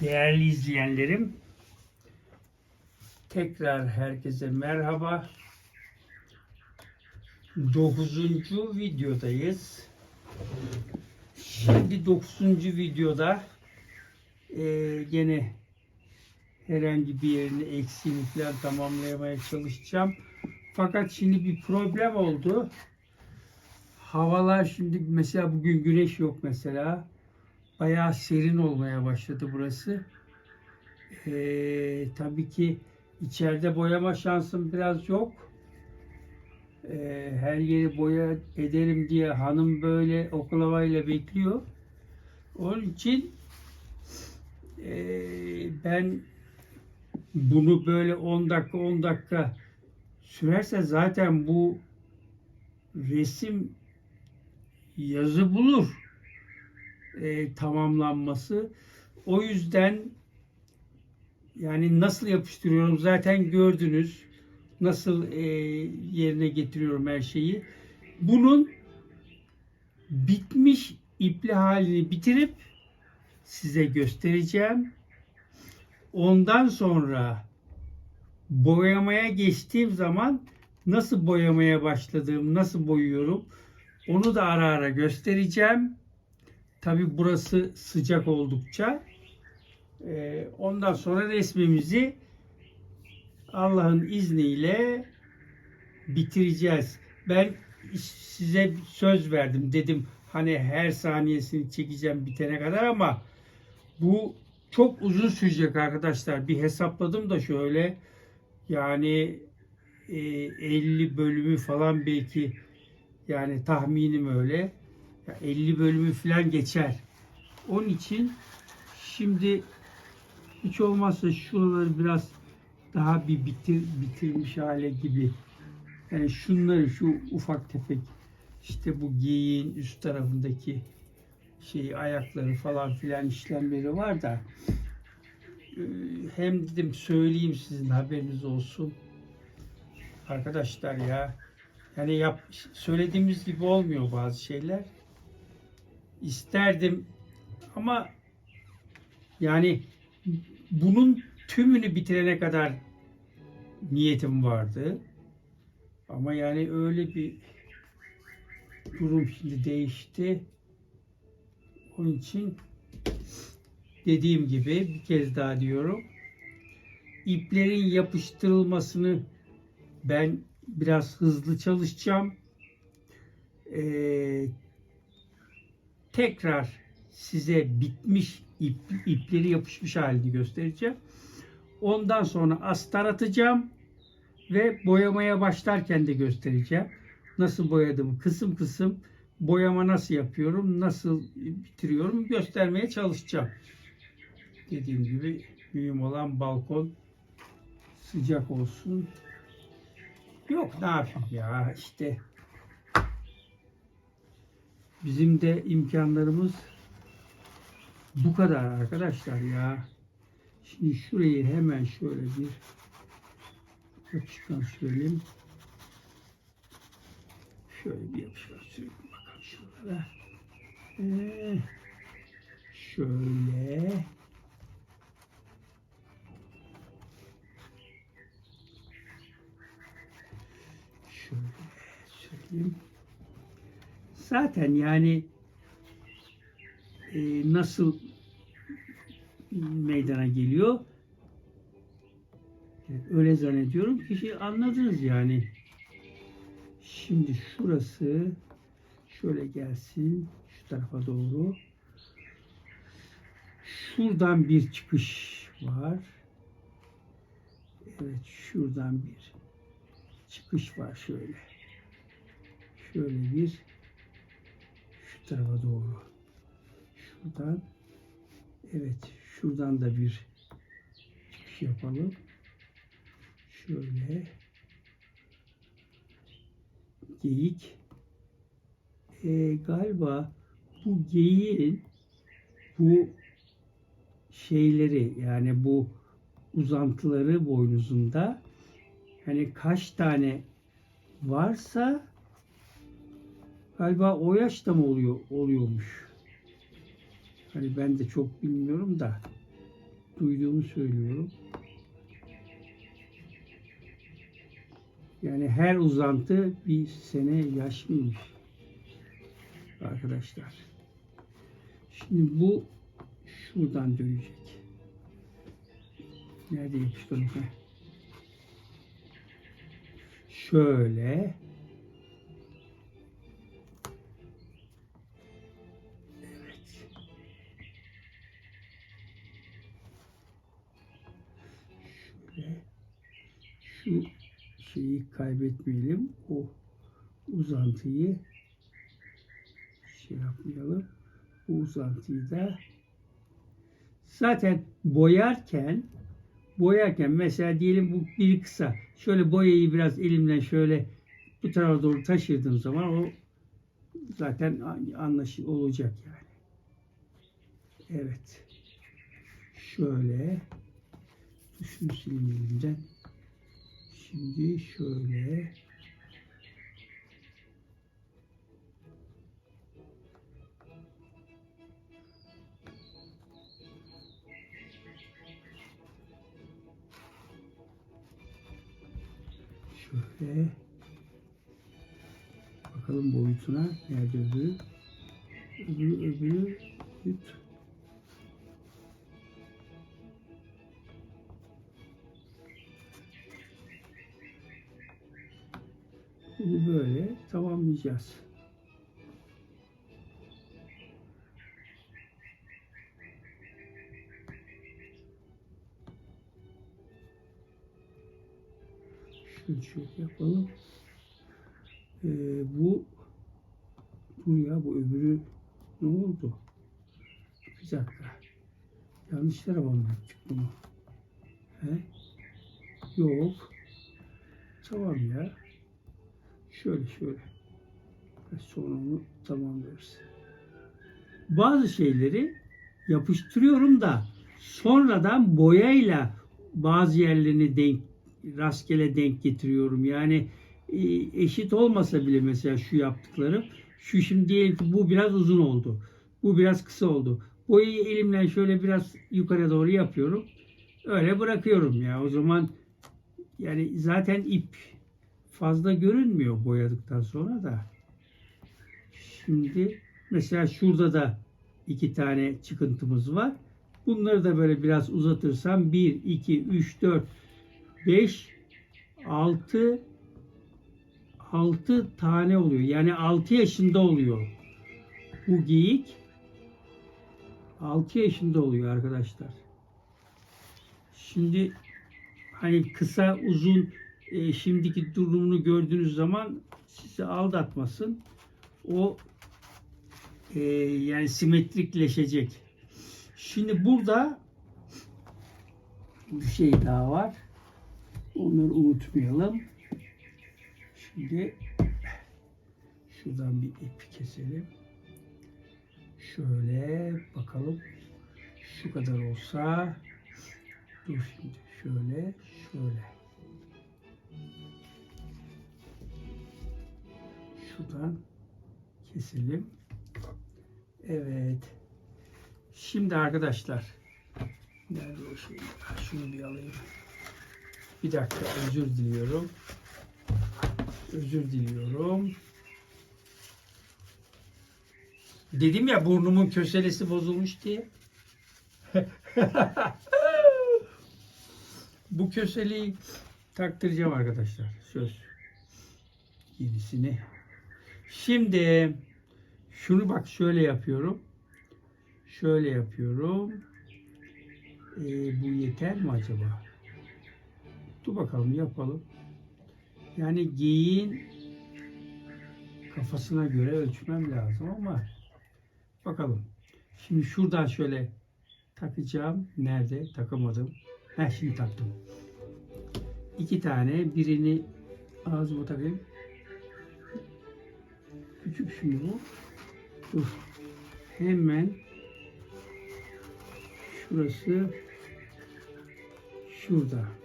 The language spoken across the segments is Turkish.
Değerli izleyenlerim, tekrar herkese merhaba. 9. videodayız. Şimdi 9. videoda eee gene herhangi bir yerini eksiğini falan tamamlamaya çalışacağım. Fakat şimdi bir problem oldu. Havalar şimdi mesela bugün güneş yok mesela. Bayağı serin olmaya başladı burası. Ee, tabii ki içeride boyama şansım biraz yok. Ee, her yeri boya ederim diye hanım böyle oklavayla bekliyor. Onun için ee, ben bunu böyle 10 dakika 10 dakika sürerse zaten bu resim yazı bulur e, tamamlanması. O yüzden yani nasıl yapıştırıyorum zaten gördünüz. Nasıl e, yerine getiriyorum her şeyi. Bunun bitmiş ipli halini bitirip size göstereceğim. Ondan sonra boyamaya geçtiğim zaman nasıl boyamaya başladığım, nasıl boyuyorum onu da ara ara göstereceğim. Tabi burası sıcak oldukça. Ee, ondan sonra resmimizi Allah'ın izniyle bitireceğiz. Ben size söz verdim. Dedim hani her saniyesini çekeceğim bitene kadar ama bu çok uzun sürecek arkadaşlar. Bir hesapladım da şöyle yani e, 50 bölümü falan belki yani tahminim öyle. Ya 50 bölümü falan geçer. Onun için şimdi hiç olmazsa şuraları biraz daha bir bitir, bitirmiş hale gibi. Yani şunları şu ufak tefek işte bu giyin üst tarafındaki şey ayakları falan filan işlemleri var da e, hem dedim söyleyeyim sizin haberiniz olsun. Arkadaşlar ya yani yap, söylediğimiz gibi olmuyor bazı şeyler. İsterdim ama yani bunun tümünü bitirene kadar niyetim vardı. Ama yani öyle bir durum şimdi değişti. Onun için dediğim gibi bir kez daha diyorum. İplerin yapıştırılmasını ben biraz hızlı çalışacağım. Ee, tekrar size bitmiş ip, ipleri yapışmış halini göstereceğim. Ondan sonra astar atacağım ve boyamaya başlarken de göstereceğim. Nasıl boyadım kısım kısım boyama nasıl yapıyorum, nasıl bitiriyorum göstermeye çalışacağım. Dediğim gibi mühim olan balkon sıcak olsun. Yok ne yapayım ya işte bizim de imkanlarımız bu kadar arkadaşlar ya. Şimdi şurayı hemen şöyle bir yapışkan söyleyeyim. Şöyle bir yapışkan söyleyeyim bakalım şuralara. Ee, şöyle. Şöyle söyleyeyim. Zaten yani e, nasıl meydana geliyor? Öyle zannediyorum ki anladınız yani. Şimdi şurası şöyle gelsin şu tarafa doğru. Şuradan bir çıkış var. Evet şuradan bir çıkış var şöyle. Şöyle bir tarafa doğru. Şuradan evet şuradan da bir çıkış yapalım. Şöyle geyik e, galiba bu geyiğin bu şeyleri yani bu uzantıları boynuzunda hani kaç tane varsa galiba o yaşta mı oluyor oluyormuş. Hani ben de çok bilmiyorum da duyduğumu söylüyorum. Yani her uzantı bir sene yaş mıymış? Arkadaşlar. Şimdi bu şuradan dönecek. Nerede yapıştırdım? Şöyle. Kaybetmeyelim. O uzantıyı şey yapmayalım. Bu uzantıyı da zaten boyarken boyarken mesela diyelim bu biri kısa. Şöyle boyayı biraz elimden şöyle bu tarafa doğru taşırdığım zaman o zaten anlaşıl olacak yani. Evet. Şöyle şunu sileyim elimden. Şimdi şöyle. Şöyle. Bakalım boyutuna nerede öbürü? Öbürü öbürü tamamlayacağız. Şunu şöyle yapalım. Ee, bu dur bu öbürü ne oldu? Bir dakika. Yanlış tarafa mı yaptık bunu? He? Yok. Tamam ya. Şöyle şöyle. Ve sonra onu tamamlıyoruz. Bazı şeyleri yapıştırıyorum da sonradan boyayla bazı yerlerini denk rastgele denk getiriyorum. Yani e, eşit olmasa bile mesela şu yaptıklarım şu şimdi diyelim ki bu biraz uzun oldu. Bu biraz kısa oldu. Boyayı elimle şöyle biraz yukarı doğru yapıyorum. Öyle bırakıyorum ya. O zaman yani zaten ip fazla görünmüyor boyadıktan sonra da. Şimdi mesela şurada da iki tane çıkıntımız var. Bunları da böyle biraz uzatırsam 1, 2, 3, 4, 5, 6, 6 tane oluyor. Yani 6 yaşında oluyor. Bu geyik 6 yaşında oluyor arkadaşlar. Şimdi hani kısa uzun e, şimdiki durumunu gördüğünüz zaman sizi aldatmasın. O e, yani simetrikleşecek. Şimdi burada bir şey daha var. Onları unutmayalım. Şimdi şuradan bir ip keselim. Şöyle bakalım. Şu kadar olsa dur şimdi şöyle şöyle. Şuradan keselim. Evet. Şimdi arkadaşlar nerede o şey? Şunu bir alayım. Bir dakika özür diliyorum. Özür diliyorum. Dedim ya burnumun köselesi bozulmuş diye. Bu köseliği taktıracağım arkadaşlar. Söz. Yenisini. Şimdi şunu bak şöyle yapıyorum. Şöyle yapıyorum. Ee, bu yeter mi acaba? Dur bakalım yapalım. Yani geyiğin kafasına göre ölçmem lazım ama bakalım. Şimdi şuradan şöyle takacağım. Nerede? Takamadım. Heh şimdi taktım. İki tane. Birini ağzıma takayım. Küçük şimdi bu. Dur. Hemen şurası şurada.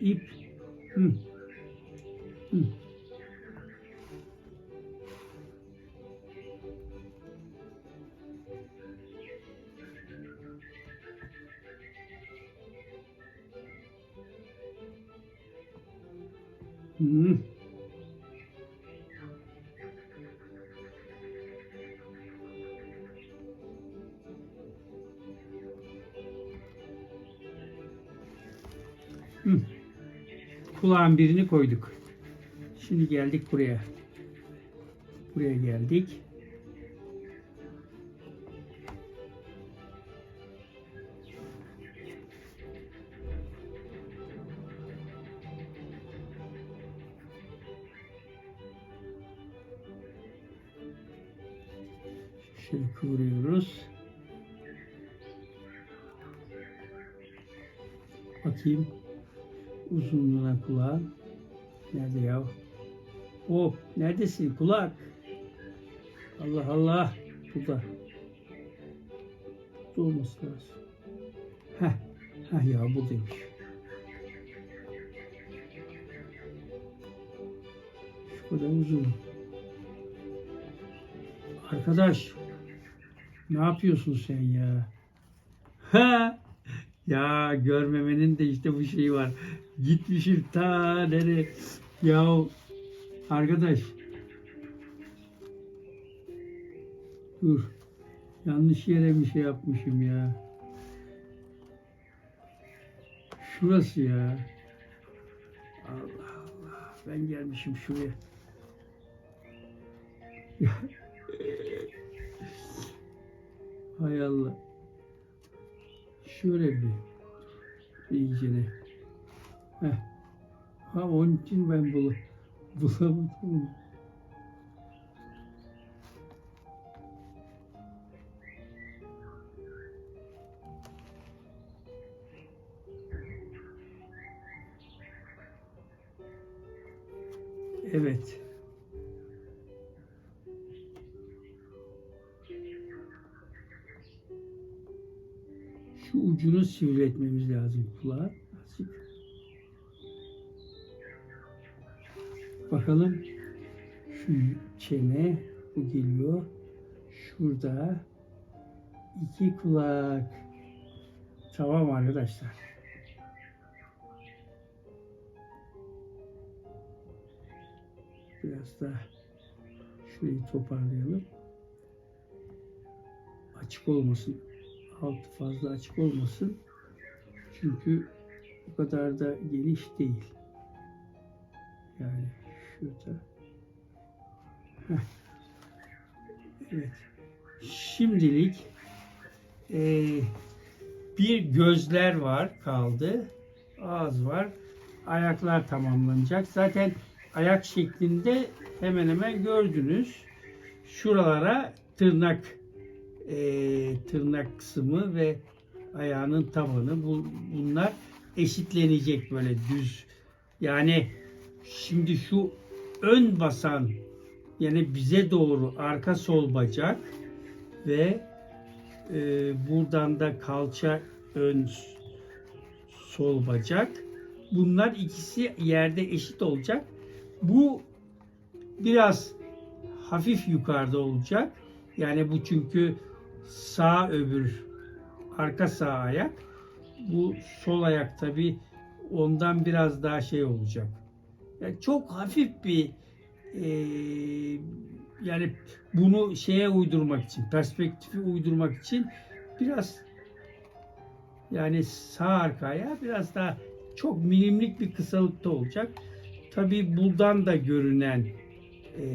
ip. Hı. Kulağın birini koyduk. Şimdi geldik buraya. Buraya geldik. Şöyle kıvırıyoruz. Bakayım uzunluğuna kulağın. Nerede ya? Hop neredesin kulak? Allah Allah. Burada. Burada olması lazım. Heh. Heh ya buradaymış. Şu kadar uzun. Arkadaş. Ne yapıyorsun sen ya? Ha! Ya görmemenin de işte bu şeyi var. Gitmişim ta nereye? Ya arkadaş. Dur. Yanlış yere bir şey yapmışım ya. Şurası ya. Allah Allah. Ben gelmişim şuraya. Hay Allah. Şöyle bir iyicene. Ha onun için ben bul bulamadım. Ucunu sivriletmemiz lazım kulağa. Bakalım. Şu çene bu geliyor. Şurada iki kulak. Tamam arkadaşlar. Biraz da şurayı toparlayalım. Açık olmasın altı fazla açık olmasın. Çünkü bu kadar da geniş değil. Yani şurada. Evet. Şimdilik eee, bir gözler var kaldı. Ağız var. Ayaklar tamamlanacak. Zaten ayak şeklinde hemen hemen gördünüz. Şuralara tırnak e, tırnak kısmı ve ayağının tabanı bu, bunlar eşitlenecek böyle düz. Yani şimdi şu ön basan yani bize doğru arka sol bacak ve e, buradan da kalça ön sol bacak. Bunlar ikisi yerde eşit olacak. Bu biraz hafif yukarıda olacak. Yani bu çünkü sağ öbür arka sağ ayak. Bu sol ayak tabi ondan biraz daha şey olacak. Yani çok hafif bir e, yani bunu şeye uydurmak için, perspektifi uydurmak için biraz yani sağ arka ayağı biraz daha çok milimlik bir kısalıkta olacak. Tabi buradan da görünen e,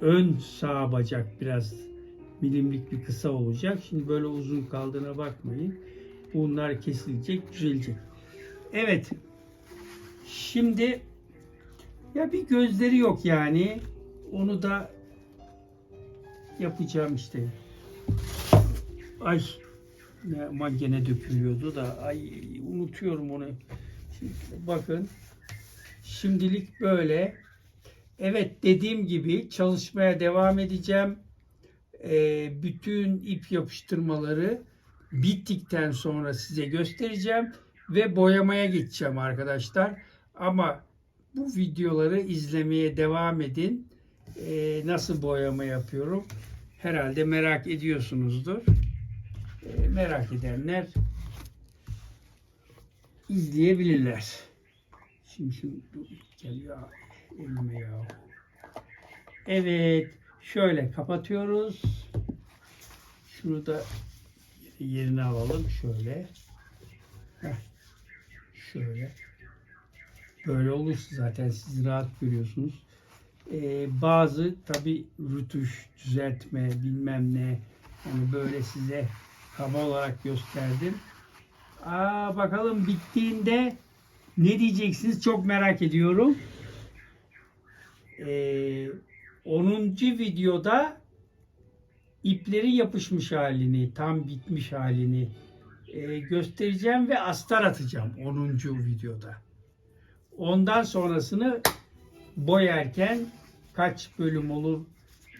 ön sağ bacak biraz milimlik bir kısa olacak. Şimdi böyle uzun kaldığına bakmayın. Bunlar kesilecek, düzelecek. Evet. Şimdi ya bir gözleri yok yani. Onu da yapacağım işte. Ay ne aman gene dökülüyordu da ay unutuyorum onu. Şimdi bakın. Şimdilik böyle. Evet dediğim gibi çalışmaya devam edeceğim. Ee, bütün ip yapıştırmaları bittikten sonra size göstereceğim. ve boyamaya geçeceğim arkadaşlar. Ama bu videoları izlemeye devam edin. Ee, nasıl boyama yapıyorum? Herhalde merak ediyorsunuzdur. Ee, merak edenler izleyebilirler. Şimdi dur, geliyor elime ya. Evet, şöyle kapatıyoruz. Şunu da yerine alalım şöyle. Heh, şöyle. Böyle olursa zaten siz rahat görüyorsunuz. Ee, bazı tabi rütuş, düzeltme, bilmem ne. Yani böyle size kaba olarak gösterdim. Aa, bakalım bittiğinde ne diyeceksiniz çok merak ediyorum. Ee, 10. videoda ipleri yapışmış halini, tam bitmiş halini e, göstereceğim ve astar atacağım 10. videoda. Ondan sonrasını boyarken kaç bölüm olur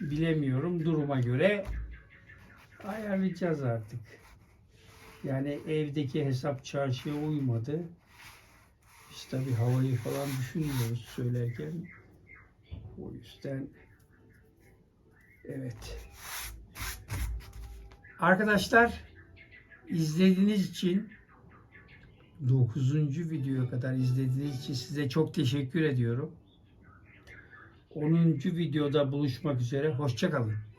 bilemiyorum. Duruma göre ayarlayacağız artık. Yani evdeki hesap çarşıya uymadı. Biz tabii havayı falan düşünmüyoruz söylerken. O yüzden evet. Arkadaşlar izlediğiniz için 9. videoya kadar izlediğiniz için size çok teşekkür ediyorum. 10. videoda buluşmak üzere. Hoşçakalın.